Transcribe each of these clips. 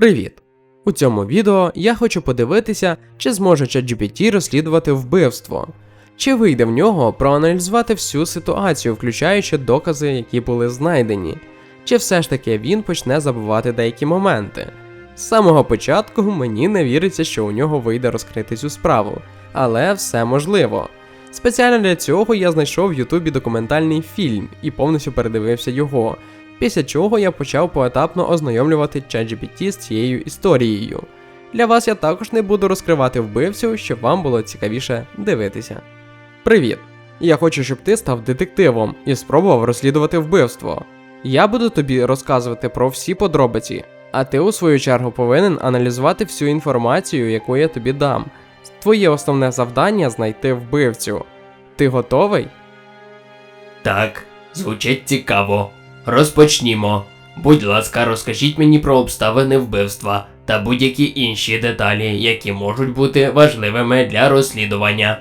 Привіт! У цьому відео я хочу подивитися, чи зможе ChatGPT розслідувати вбивство, чи вийде в нього проаналізувати всю ситуацію, включаючи докази, які були знайдені, чи все ж таки він почне забувати деякі моменти. З самого початку мені не віриться, що у нього вийде розкрити цю справу, але все можливо. Спеціально для цього я знайшов в Ютубі документальний фільм і повністю передивився його, після чого я почав поетапно ознайомлювати ChatGPT з цією історією. Для вас я також не буду розкривати вбивцю, щоб вам було цікавіше дивитися. Привіт! Я хочу, щоб ти став детективом і спробував розслідувати вбивство. Я буду тобі розказувати про всі подробиці, а ти у свою чергу повинен аналізувати всю інформацію, яку я тобі дам. Твоє основне завдання знайти вбивцю. Ти готовий? Так, звучить цікаво. Розпочнімо. Будь ласка, розкажіть мені про обставини вбивства та будь-які інші деталі, які можуть бути важливими для розслідування.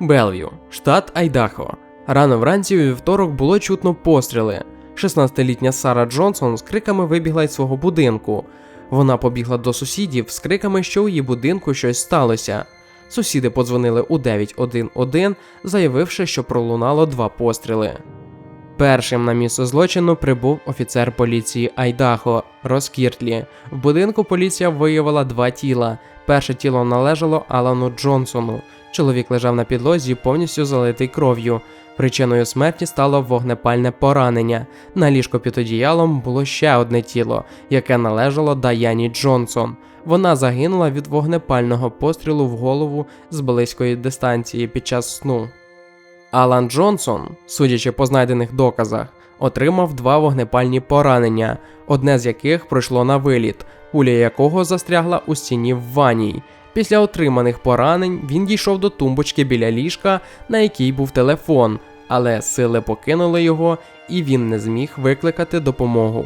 Белв'ю, штат Айдахо. Рано вранці у вівторок було чутно постріли. 16-літня Сара Джонсон з криками вибігла із свого будинку. Вона побігла до сусідів з криками, що у її будинку щось сталося. Сусіди подзвонили у 911, заявивши, що пролунало два постріли. Першим на місце злочину прибув офіцер поліції Айдахо Рос Кіртлі. В будинку поліція виявила два тіла. Перше тіло належало Алану Джонсону. Чоловік лежав на підлозі, повністю залитий кров'ю. Причиною смерті стало вогнепальне поранення. На ліжко під одіялом було ще одне тіло, яке належало Даяні Джонсон. Вона загинула від вогнепального пострілу в голову з близької дистанції під час сну. Алан Джонсон, судячи по знайдених доказах, отримав два вогнепальні поранення, одне з яких пройшло на виліт, куля якого застрягла у стіні в ванній. Після отриманих поранень він дійшов до тумбочки біля ліжка, на якій був телефон, але сили покинули його, і він не зміг викликати допомогу.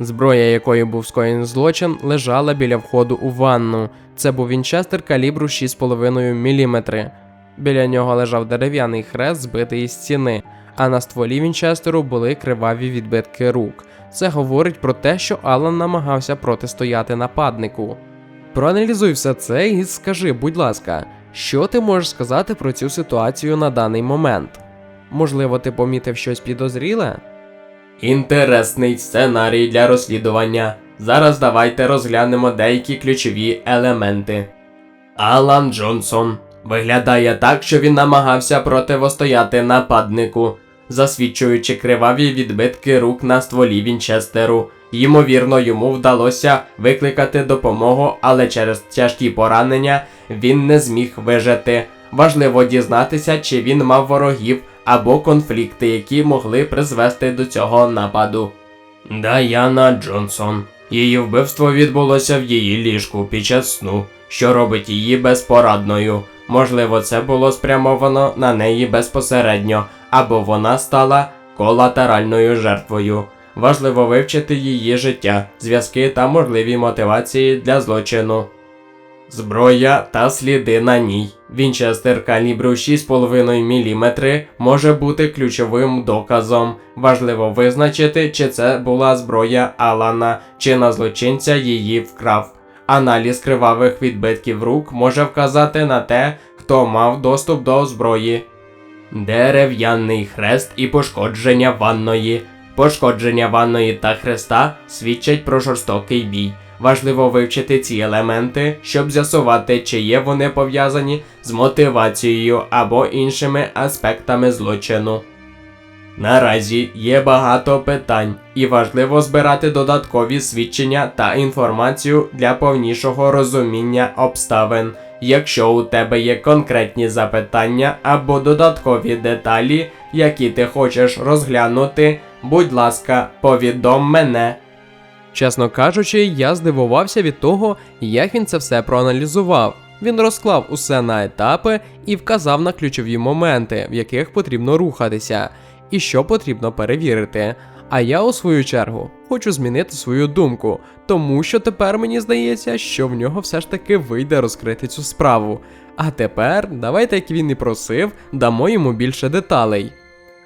Зброя, якою був скоєний злочин, лежала біля входу у ванну. Це був вінчестер калібру 6,5 мм. Біля нього лежав дерев'яний хрест, збитий із стіни, а на стволі вінчестеру були криваві відбитки рук. Це говорить про те, що Алан намагався протистояти нападнику. Проаналізуй все це і скажи, будь ласка, що ти можеш сказати про цю ситуацію на даний момент? Можливо, ти помітив щось підозріле? Інтересний сценарій для розслідування. Зараз давайте розглянемо деякі ключові елементи. Алан Джонсон виглядає так, що він намагався противостояти нападнику, засвідчуючи криваві відбитки рук на стволі Вінчестеру. Ймовірно, йому вдалося викликати допомогу, але через тяжкі поранення він не зміг вижити. Важливо дізнатися, чи він мав ворогів або конфлікти, які могли призвести до цього нападу. Даяна Джонсон. Її вбивство відбулося в її ліжку під час сну, що робить її безпорадною. Можливо, це було спрямовано на неї безпосередньо, або вона стала колатеральною жертвою. Важливо вивчити її життя, зв'язки та можливі мотивації для злочину. Зброя та сліди на ній. Вінчестер калібру 6,5 мм може бути ключовим доказом. Важливо визначити, чи це була зброя Алана, чи на злочинця її вкрав. Аналіз кривавих відбитків рук може вказати на те, хто мав доступ до зброї. Дерев'яний хрест і пошкодження ванної. Пошкодження ванної та хреста свідчать про жорстокий бій. Важливо вивчити ці елементи, щоб з'ясувати, чи є вони пов'язані з мотивацією або іншими аспектами злочину. Наразі є багато питань, і важливо збирати додаткові свідчення та інформацію для повнішого розуміння обставин. Якщо у тебе є конкретні запитання або додаткові деталі, які ти хочеш розглянути, будь ласка, повідом мене. Чесно кажучи, я здивувався від того, як він це все проаналізував. Він розклав усе на етапи і вказав на ключові моменти, в яких потрібно рухатися, і що потрібно перевірити. А я, у свою чергу, хочу змінити свою думку, тому що тепер мені здається, що в нього все ж таки вийде розкрити цю справу. А тепер давайте, як він і просив, дамо йому більше деталей.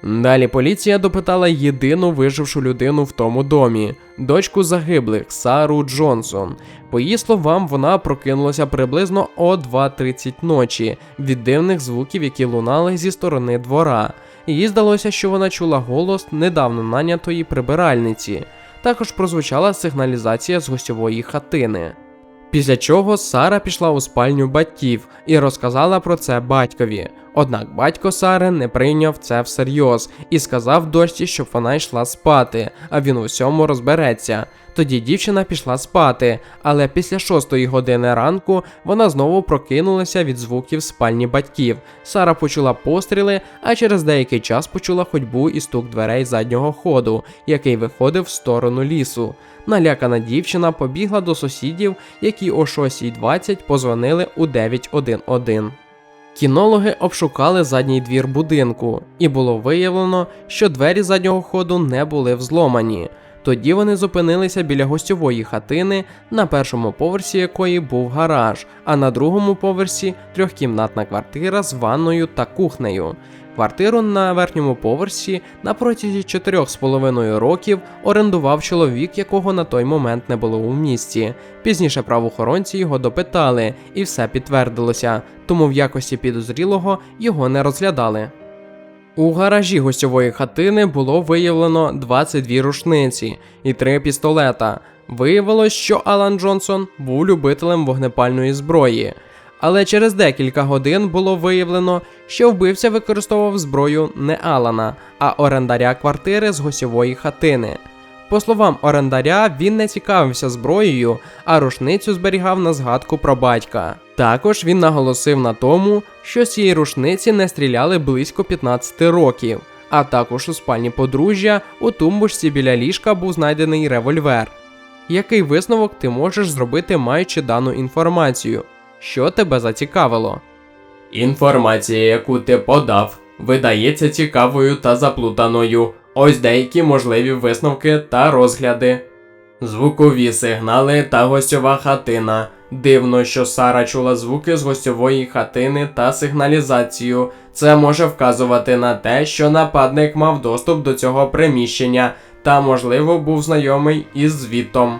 Далі поліція допитала єдину вижившу людину в тому домі дочку загиблих Сару Джонсон. По її словам, вона прокинулася приблизно о 2.30 ночі від дивних звуків, які лунали зі сторони двора. Їй здалося, що вона чула голос недавно нанятої прибиральниці. Також прозвучала сигналізація з гостьової хатини. Після чого Сара пішла у спальню батьків і розказала про це батькові. Однак батько Сари не прийняв це всерйоз і сказав дочці, щоб вона йшла спати, а він у всьому розбереться. Тоді дівчина пішла спати, але після шостої години ранку вона знову прокинулася від звуків спальні батьків. Сара почула постріли, а через деякий час почула ходьбу і стук дверей заднього ходу, який виходив в сторону лісу. Налякана дівчина побігла до сусідів, які о 6.20 позвонили у 911. Кінологи обшукали задній двір будинку, і було виявлено, що двері заднього ходу не були взломані. Тоді вони зупинилися біля гостьової хатини, на першому поверсі якої був гараж, а на другому поверсі трьохкімнатна квартира з ванною та кухнею. Квартиру на верхньому поверсі на протязі 4,5 років орендував чоловік, якого на той момент не було у місті. Пізніше правоохоронці його допитали, і все підтвердилося, тому в якості підозрілого його не розглядали. У гаражі гостьової хатини було виявлено 22 рушниці і 3 пістолета. Виявилось, що Алан Джонсон був любителем вогнепальної зброї. Але через декілька годин було виявлено, що вбивця використовував зброю не Алана, а орендаря квартири з гостьової хатини. По словам орендаря, він не цікавився зброєю, а рушницю зберігав на згадку про батька. Також він наголосив на тому, що з цієї рушниці не стріляли близько 15 років. А також у спальні подружжя у тумбочці біля ліжка був знайдений револьвер. Який висновок ти можеш зробити, маючи дану інформацію? Що тебе зацікавило? Інформація, яку ти подав, видається цікавою та заплутаною. Ось деякі можливі висновки та розгляди. Звукові сигнали та гостьова хатина. Дивно, що Сара чула звуки з гостьової хатини та сигналізацію. Це може вказувати на те, що нападник мав доступ до цього приміщення та, можливо, був знайомий із звітом.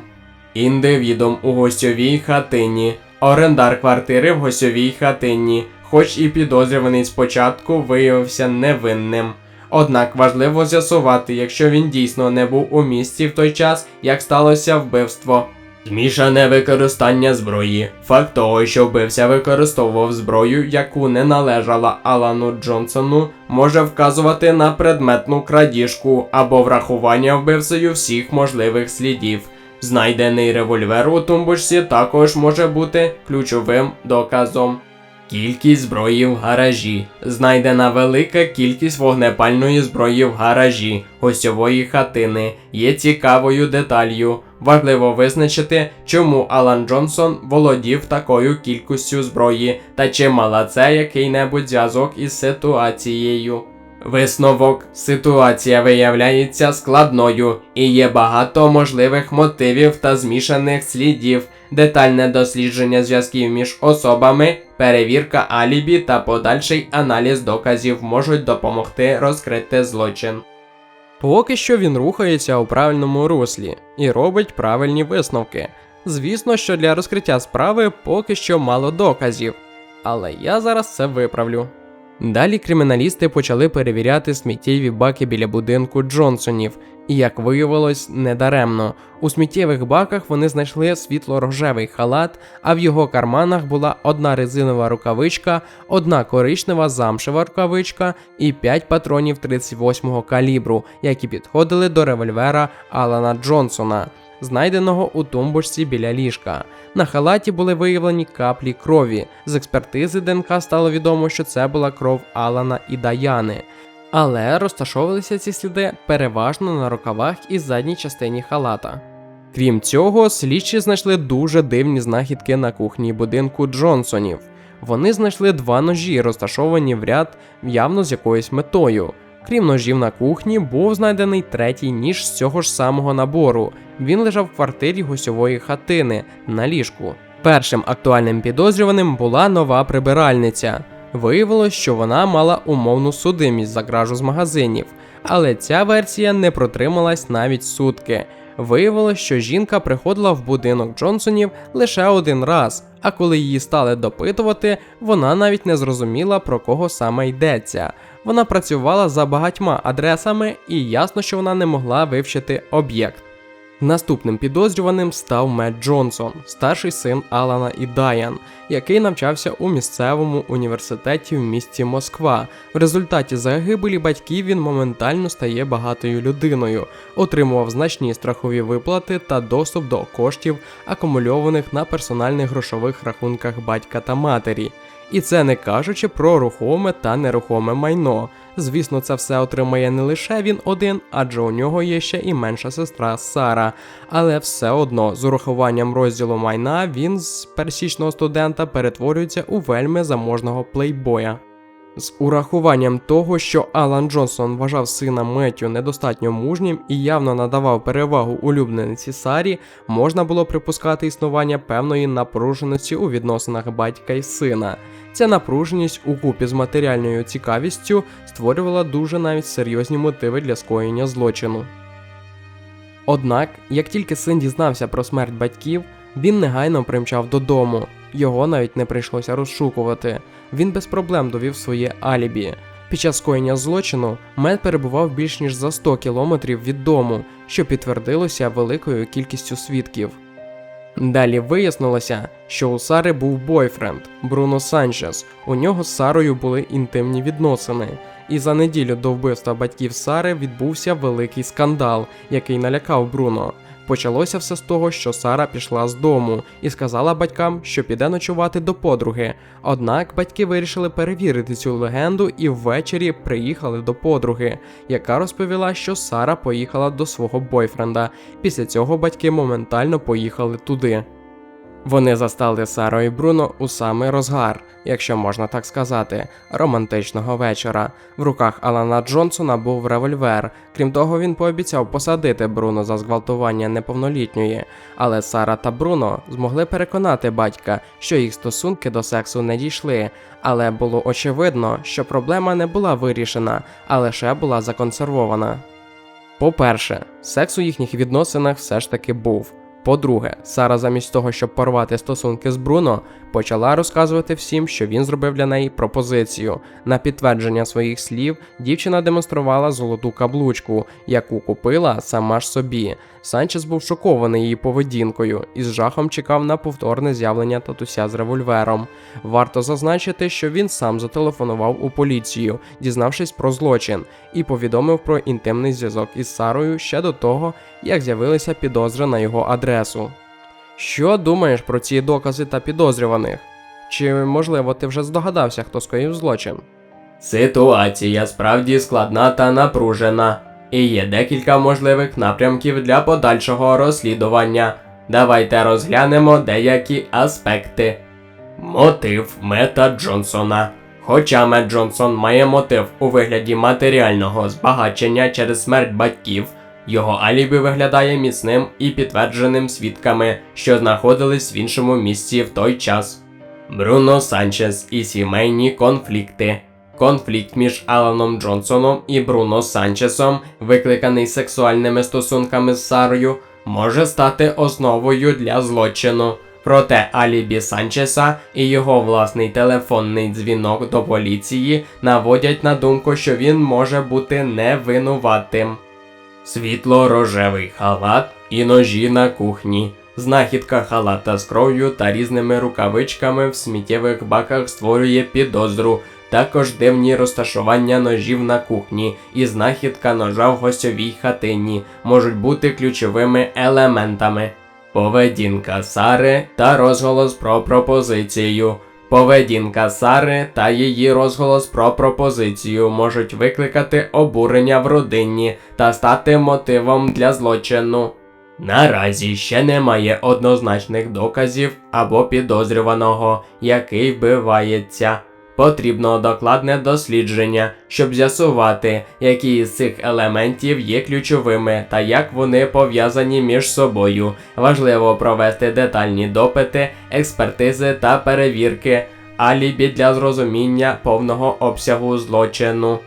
Індивідом у гостьовій хатині. Орендар квартири в гостьовій хатині, хоч і підозрюваний спочатку виявився невинним. Однак важливо з'ясувати, якщо він дійсно не був у місті в той час, як сталося вбивство. Змішане використання зброї. Факт того, що вбивця використовував зброю, яку не належала Алану Джонсону, може вказувати на предметну крадіжку або врахування вбивцею всіх можливих слідів. Знайдений револьвер у тумбочці також може бути ключовим доказом. Кількість зброї в гаражі. Знайдена велика кількість вогнепальної зброї в гаражі гостьової хатини є цікавою деталлю. Важливо визначити, чому Алан Джонсон володів такою кількістю зброї та чи мала це який-небудь зв'язок із ситуацією. Висновок ситуація виявляється складною і є багато можливих мотивів та змішаних слідів, детальне дослідження зв'язків між особами, перевірка алібі та подальший аналіз доказів можуть допомогти розкрити злочин. Поки що він рухається у правильному руслі і робить правильні висновки. Звісно, що для розкриття справи поки що мало доказів, але я зараз це виправлю. Далі криміналісти почали перевіряти сміттєві баки біля будинку Джонсонів, і як виявилось, недаремно. У сміттєвих баках вони знайшли світло-рожевий халат, а в його карманах була одна резинова рукавичка, одна коричнева замшева рукавичка і 5 патронів 38-го калібру, які підходили до револьвера Алана Джонсона, знайденого у тумбочці біля ліжка. На халаті були виявлені каплі крові. З експертизи ДНК стало відомо, що це була кров Алана і Даяни. Але розташовувалися ці сліди переважно на рукавах і задній частині халата. Крім цього, слідчі знайшли дуже дивні знахідки на кухні будинку Джонсонів. Вони знайшли два ножі, розташовані в ряд явно з якоюсь метою. Крім ножів на кухні, був знайдений третій ніж з цього ж самого набору. Він лежав в квартирі гостьової хатини на ліжку. Першим актуальним підозрюваним була нова прибиральниця. Виявилось, що вона мала умовну судимість за кражу з магазинів. Але ця версія не протрималась навіть сутки. Виявилось, що жінка приходила в будинок Джонсонів лише один раз, а коли її стали допитувати, вона навіть не зрозуміла про кого саме йдеться. Вона працювала за багатьма адресами, і ясно, що вона не могла вивчити об'єкт. Наступним підозрюваним став Мет Джонсон, старший син Алана і Даян, який навчався у місцевому університеті в місті Москва. В результаті загибелі батьків він моментально стає багатою людиною, отримував значні страхові виплати та доступ до коштів, акумульованих на персональних грошових рахунках батька та матері. І це не кажучи про рухоме та нерухоме майно. Звісно, це все отримає не лише він один, адже у нього є ще і менша сестра Сара. Але все одно, з урахуванням розділу майна, він з персічного студента перетворюється у вельми заможного плейбоя. З урахуванням того, що Алан Джонсон вважав сина Меттю недостатньо мужнім і явно надавав перевагу улюблениці Сарі, можна було припускати існування певної напруженості у відносинах батька і сина. Ця напруженість у купі з матеріальною цікавістю створювала дуже навіть серйозні мотиви для скоєння злочину. Однак, як тільки син дізнався про смерть батьків, він негайно примчав додому. Його навіть не прийшлося розшукувати. Він без проблем довів своє алібі. Під час скоєння злочину Мед перебував більш ніж за 100 кілометрів від дому, що підтвердилося великою кількістю свідків. Далі вияснилося, що у Сари був бойфренд Бруно Санчес. У нього з Сарою були інтимні відносини. І за неділю до вбивства батьків Сари відбувся великий скандал, який налякав Бруно. Почалося все з того, що Сара пішла з дому і сказала батькам, що піде ночувати до подруги. Однак батьки вирішили перевірити цю легенду і ввечері приїхали до подруги, яка розповіла, що Сара поїхала до свого бойфренда. Після цього батьки моментально поїхали туди. Вони застали Сару і Бруно у самий розгар, якщо можна так сказати, романтичного вечора. В руках Алана Джонсона був револьвер. Крім того, він пообіцяв посадити Бруно за зґвалтування неповнолітньої. Але Сара та Бруно змогли переконати батька, що їх стосунки до сексу не дійшли. Але було очевидно, що проблема не була вирішена, а лише була законсервована. По-перше, секс у їхніх відносинах все ж таки був. По-друге, Сара, замість того, щоб порвати стосунки з Бруно, почала розказувати всім, що він зробив для неї пропозицію. На підтвердження своїх слів дівчина демонструвала золоту каблучку, яку купила сама ж собі. Санчес був шокований її поведінкою і з жахом чекав на повторне з'явлення татуся з револьвером. Варто зазначити, що він сам зателефонував у поліцію, дізнавшись про злочин, і повідомив про інтимний зв'язок із Сарою ще до того, як з'явилися підозри на його адресу. Що думаєш про ці докази та підозрюваних? Чи можливо ти вже здогадався, хто скоїв злочин? Ситуація справді складна та напружена, і є декілька можливих напрямків для подальшого розслідування. Давайте розглянемо деякі аспекти. Мотив Мета Джонсона. Хоча Мет Джонсон має мотив у вигляді матеріального збагачення через смерть батьків, його алібі виглядає міцним і підтвердженим свідками, що знаходились в іншому місці в той час. Бруно Санчес і сімейні конфлікти. Конфлікт між Аланом Джонсоном і Бруно Санчесом, викликаний сексуальними стосунками з Сарою, може стати основою для злочину. Проте алібі Санчеса і його власний телефонний дзвінок до поліції наводять на думку, що він може бути невинуватим. Світло-рожевий халат і ножі на кухні. Знахідка халата з кров'ю та різними рукавичками в сміттєвих баках створює підозру. Також дивні розташування ножів на кухні і знахідка ножа в гостьовій хатині можуть бути ключовими елементами. Поведінка Сари та розголос про пропозицію. Поведінка Сари та її розголос про пропозицію можуть викликати обурення в родині та стати мотивом для злочину. Наразі ще немає однозначних доказів або підозрюваного, який вбивається. Потрібно докладне дослідження, щоб з'ясувати, які з цих елементів є ключовими та як вони пов'язані між собою. Важливо провести детальні допити, експертизи та перевірки, алібі для зрозуміння повного обсягу злочину.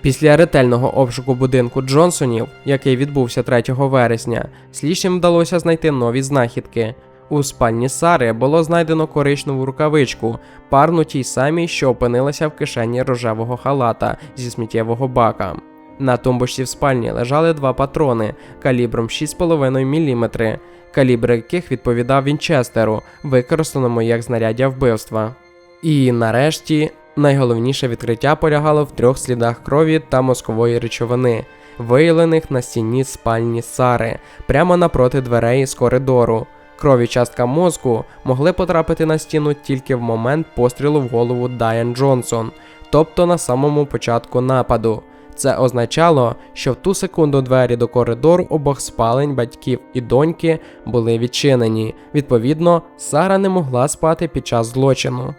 Після ретельного обшуку будинку Джонсонів, який відбувся 3 вересня, слідчим вдалося знайти нові знахідки. У спальні Сари було знайдено коричневу рукавичку, парну тій самій, що опинилася в кишені рожевого халата зі сміттєвого бака. На тумбочці в спальні лежали два патрони калібром 6,5 мм, калібр яких відповідав Вінчестеру, використаному як знаряддя вбивства. І нарешті найголовніше відкриття полягало в трьох слідах крові та мозкової речовини, виявлених на стіні спальні Сари, прямо напроти дверей з коридору. Кров і частка мозку могли потрапити на стіну тільки в момент пострілу в голову Дайан Джонсон, тобто на самому початку нападу. Це означало, що в ту секунду двері до коридору обох спалень батьків і доньки були відчинені. Відповідно, Сара не могла спати під час злочину.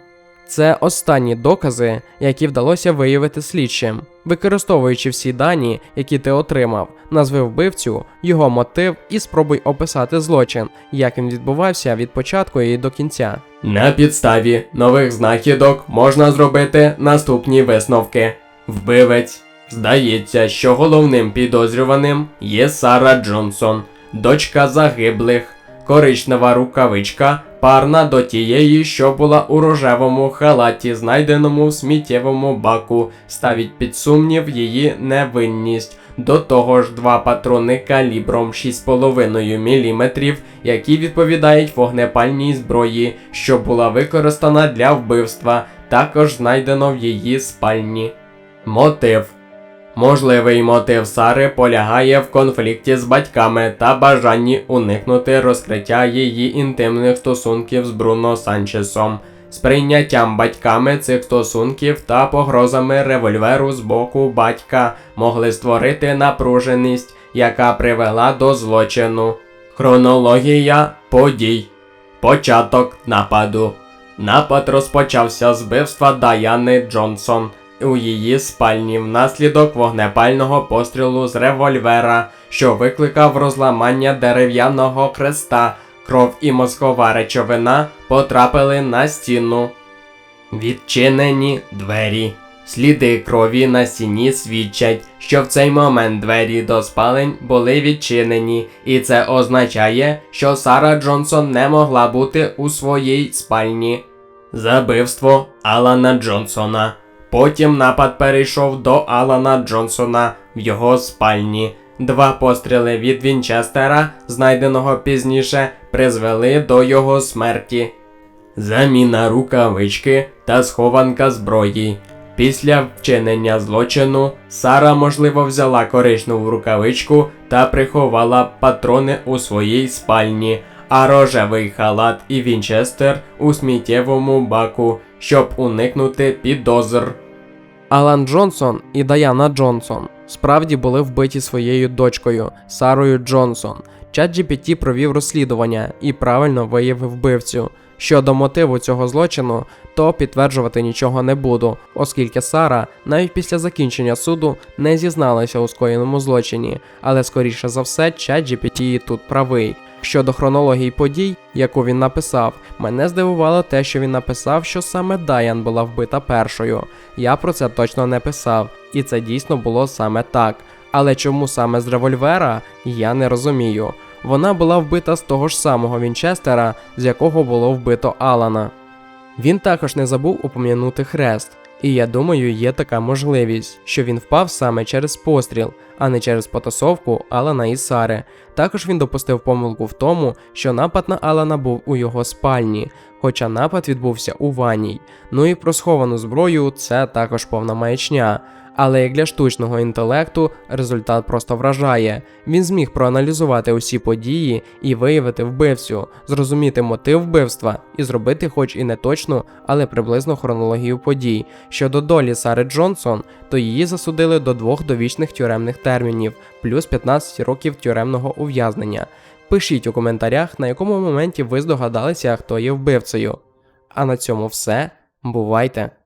Це останні докази, які вдалося виявити слідчим. Використовуючи всі дані, які ти отримав, назви вбивцю, його мотив і спробуй описати злочин, як він відбувався від початку і до кінця. На підставі нових знахідок можна зробити наступні висновки. Вбивець. Здається, що головним підозрюваним є Сара Джонсон, дочка загиблих, коричнева рукавичка, парна до тієї, що була у рожевому халаті, знайденому в сміттєвому баку, ставить під сумнів її невинність. До того ж, два патрони калібром 6,5 мм, які відповідають вогнепальній зброї, що була використана для вбивства, також знайдено в її спальні. Мотив. Можливий мотив Сари полягає в конфлікті з батьками та бажанні уникнути розкриття її інтимних стосунків з Бруно Санчесом, сприйняттям батьками цих стосунків та погрозами револьверу з боку батька могли створити напруженість, яка привела до злочину. Хронологія подій. Початок нападу. Напад розпочався з вбивства Даяни Джонсон у її спальні внаслідок вогнепального пострілу з револьвера, що викликав розламання дерев'яного хреста. Кров і мозкова речовина потрапили на стіну. Відчинені двері. Сліди крові на стіні свідчать, що в цей момент двері до спалень були відчинені, і це означає, що Сара Джонсон не могла бути у своїй спальні. Забивство Алана Джонсона. Потім напад перейшов до Алана Джонсона в його спальні. Два постріли від Вінчестера, знайденого пізніше, призвели до його смерті. Заміна рукавички та схованка зброї. Після вчинення злочину Сара, можливо, взяла коричневу рукавичку та приховала патрони у своїй спальні, а рожевий халат і Вінчестер у сміттєвому баку, щоб уникнути підозр. Алан Джонсон і Даяна Джонсон справді були вбиті своєю дочкою Сарою Джонсон. ChatGPT провів розслідування і правильно виявив вбивцю. Щодо мотиву цього злочину, то підтверджувати нічого не буду, оскільки Сара навіть після закінчення суду не зізналася у скоєному злочині, але скоріше за все ChatGPT тут правий. Щодо хронології подій, яку він написав, мене здивувало те, що він написав, що саме Даян була вбита першою. Я про це точно не писав, і це дійсно було саме так. Але чому саме з револьвера, я не розумію. Вона була вбита з того ж самого Вінчестера, з якого було вбито Алана. Він також не забув упом'янути хрест, і я думаю, є така можливість, що він впав саме через постріл, а не через потасовку Алана і Сари. Також він допустив помилку в тому, що напад на Алана був у його спальні, хоча напад відбувся у ванній. Ну і про сховану зброю це також повна маячня. Але як для штучного інтелекту результат просто вражає. Він зміг проаналізувати усі події і виявити вбивцю, зрозуміти мотив вбивства і зробити, хоч і не точну, але приблизно хронологію подій. Щодо долі Сари Джонсон, то її засудили до двох довічних тюремних термінів, плюс 15 років тюремного ув'язнення. Пишіть у коментарях, на якому моменті ви здогадалися, хто є вбивцею. А на цьому все. Бувайте!